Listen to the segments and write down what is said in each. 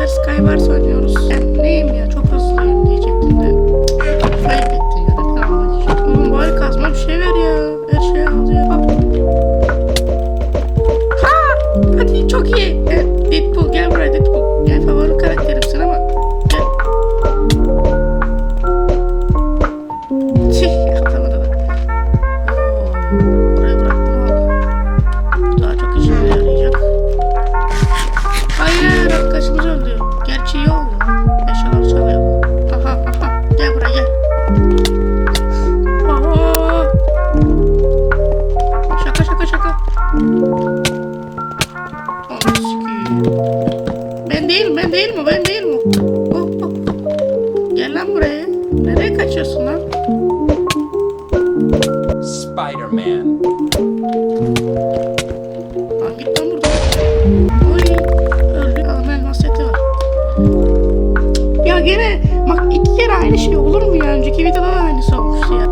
arkadaşlar Skywars oynuyoruz. Ben neyim ya çok değil mi ben değil mi? Oh, oh. Gel lan buraya. Nereye kaçıyorsun lan? Spider-Man. Lan git lan buradan. Oy öldü. Adam elmas seti var. Ya gene bak iki kere aynı şey olur mu ya? Önceki videoda da aynısı olmuştu ya.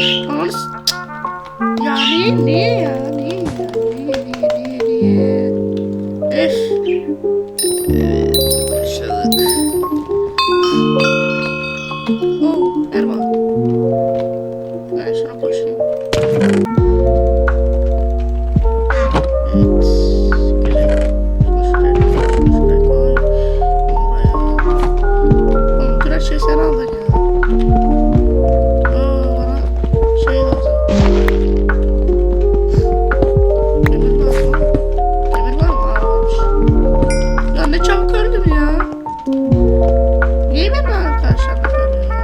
Ha! Ananı s- Ya niye, niye ya? Niye ya? Niye, niye,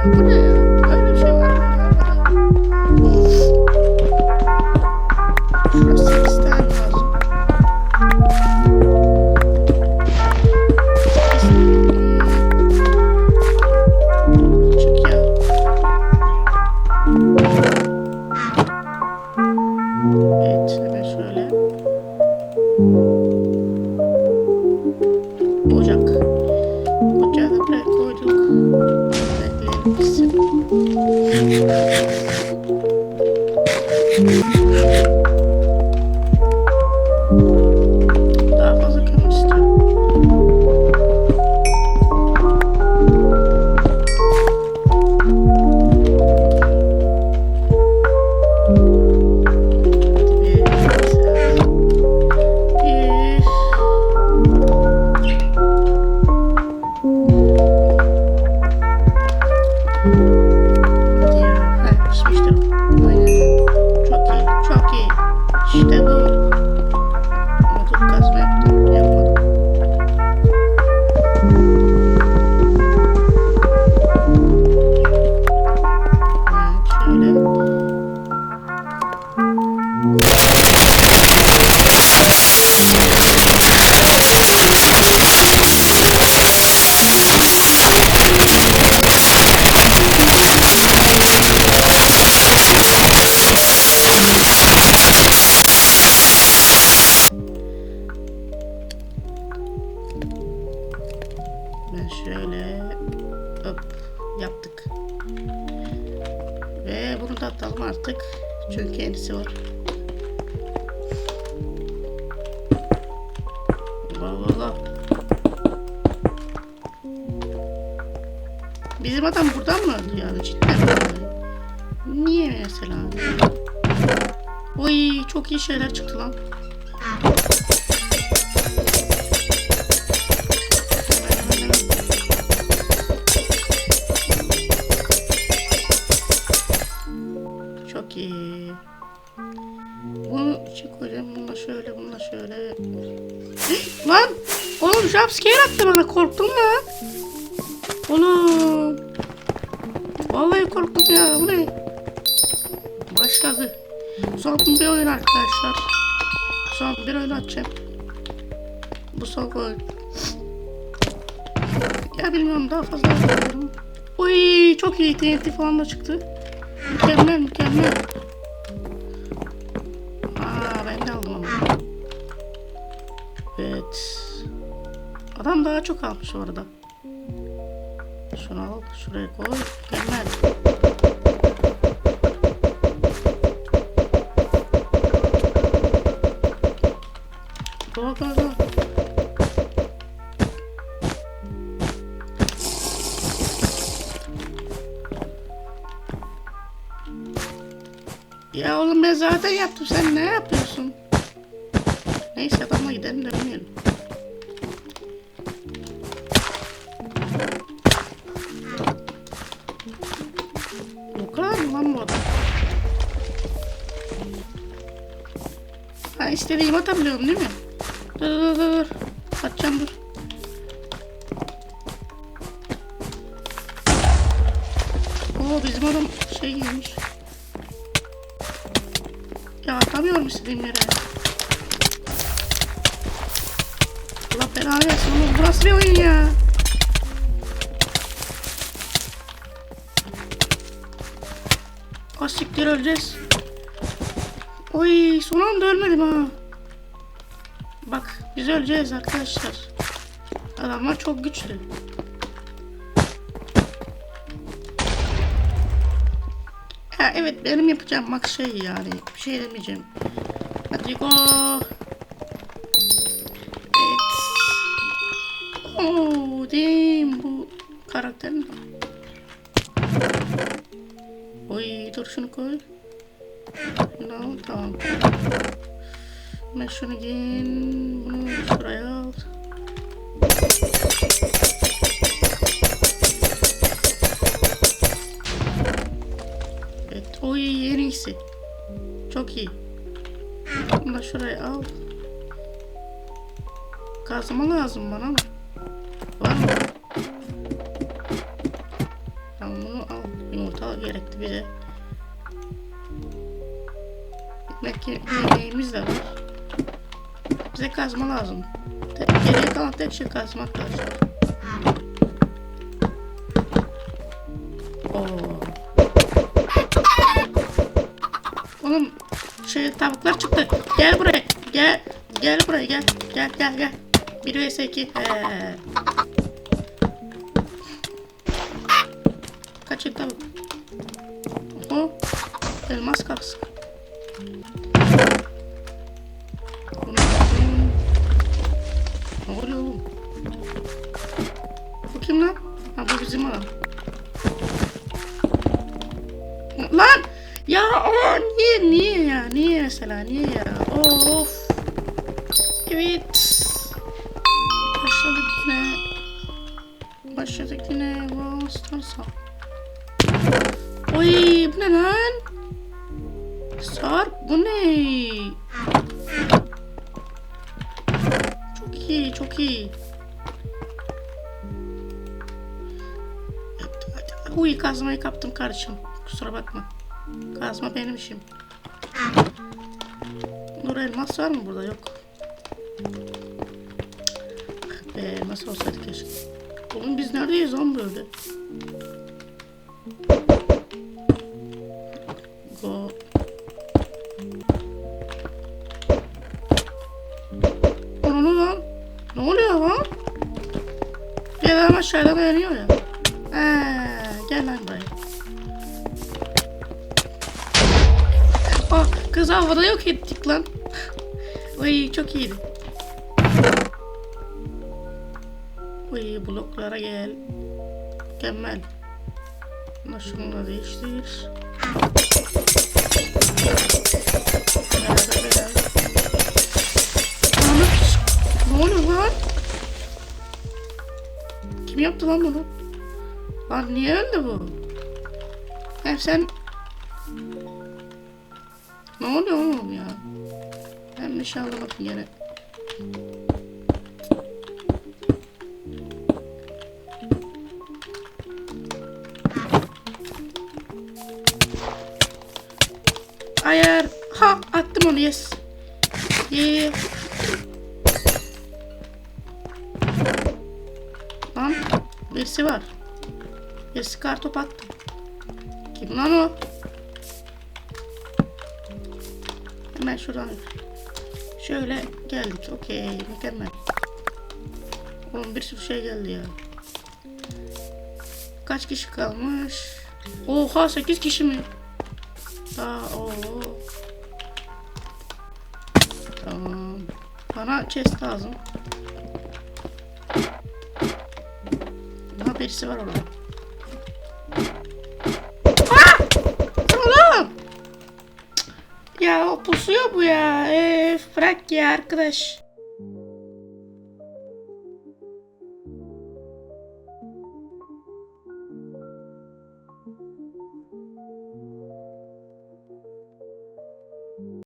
Bu ne ya? Böyle bir şey var mı? Şurası tane lazım. Çık ya. Evet, şöyle. Şöyle hop yaptık. Ve bunu da atalım artık. Çünkü kendisi var. Valla. Bizim adam buradan mı öldü yani cidden mi? Niye mesela? Oy çok iyi şeyler çıktı lan. Lan! Oğlum jumpscare attı bana. Korktum lan. Oğlum. Vallahi korktum ya. Bu ne? Başladı. Son bir oyun arkadaşlar. Son bir oyun açacağım. Bu son oyun. Ya bilmiyorum daha fazla yapıyorum. Uy çok iyi TNT falan da çıktı. Mükemmel mükemmel. Adam daha çok almış orada. Şunu al, şuraya koy. Mükemmel. Go go go. Ya oğlum ben zaten yaptım. Sen ne yapıyorsun? Neyse adamla gidelim demeyelim. Bu istediğimi atabiliyorum değil mi? Dur dur dur. Atacağım dur. Oo bizim adam şey giymiş. Ya atamıyorum istediğim yere. Allah belanı versin oğlum. Bu nasıl bir oyun ya? Asiktir öleceğiz. Oy son anda ölmedim ha. Bak biz öleceğiz arkadaşlar. Adamlar çok güçlü. Ha evet benim yapacağım max şey yani. Bir şey demeyeceğim. Hadi go. Evet. Oh damn bu karakter mi? Oy dur şunu koy. No, tamam. Ben şunu giyin. Al. Evet, o iyi en iyisi. Çok iyi. Bunu şuraya al. Kazma lazım bana mı? Var mı? Tamam bunu al. Yumurta gerekti bize. Ekmek ye- yemeğimiz de var. Bize kazma lazım. Geriye kalan tek şey kazma arkadaşlar. Oo. Oğlum şey tavuklar çıktı. Gel buraya. Gel. Gel buraya gel. Gel gel gel. 1 vs 2. He. Tavuk. Oho. Elmas kalsın. Ne oluyor oğlum? Bu kim lan? Ha bu bizim adam. Lan! Ya o niye niye ya? Niye mesela niye ya? Of. Evet. Başladık yine. Başladık yine. Brawl Stars'a. Oy bu ne lan? Sarp bu ne? Çok iyi çok iyi. Uy kazmayı kaptım kardeşim. Kusura bakma. Kazma benim işim. Nur elmas var mı burada? Yok. Be elmas olsaydı keşke. Oğlum biz neredeyiz lan böyle? Aşağıda dayanıyor ya. Ee, gel lan buraya. Ah kız havada yok ettik lan. Oy çok iyiydi. Oy bloklara gel. Mükemmel. Şunu da değiştir. Beraber beraber. Kim yaptı lan bunu? Lan niye öldü bu? Hem sen ne oluyor oğlum ya? Ben bir şey anlamadım gene. Hayır. Ha attım onu yes. İyi. Birisi var. Birisi kartop attı. Kim lan o? Hemen şuradan şöyle geldik. Okey mükemmel. Oğlum bir sürü şey geldi ya. Kaç kişi kalmış? Oha 8 kişi mi? Aa o. Tamam. Bana chest lazım. Birisi var orada. Ah! Oğlum! Ya o pusuyor bu ya. Eee bırak ya arkadaş.